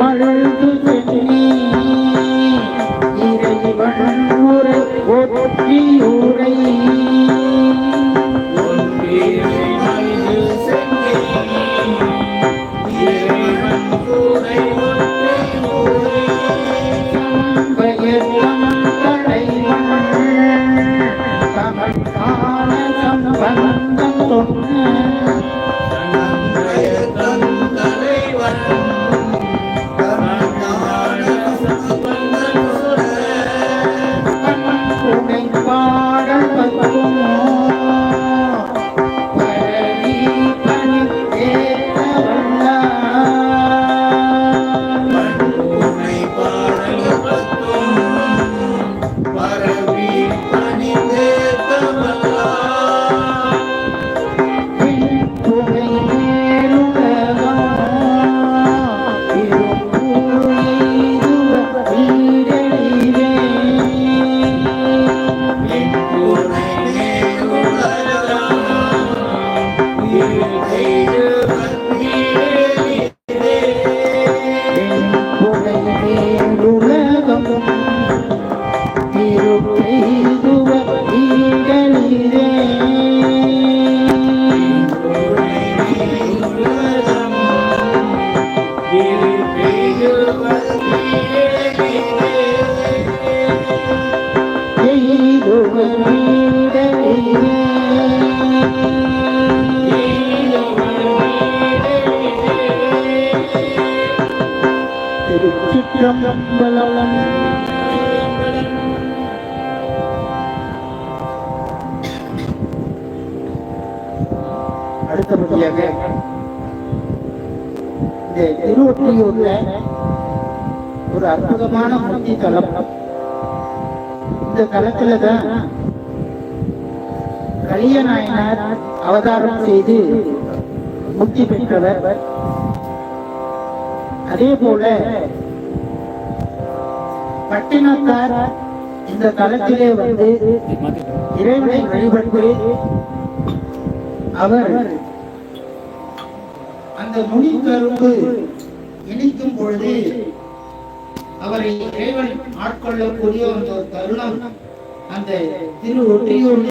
மலர்ந்து Wow. Ooh. திருச்சிற்றம்பலம். அடுத்தபடியாக இந்த திருவொற்றியூர்ல ஒரு அற்புதமான முக்தி தலம். இந்த தலத்துல தான் கலியநாயனார் அவதாரம் செய்து முக்தி பெற்றவர். அதே போல பட்டினத்தார் இந்த தளத்திலே வந்து இறைவனை வழிபட்டு அவர் அந்த நுனி கரும்பு இனிக்கும் பொழுது அவரை இறைவன் ஆட்கொள்ளக்கூடிய அந்த ஒரு தருணம். அந்த திரு ஒற்றியூர்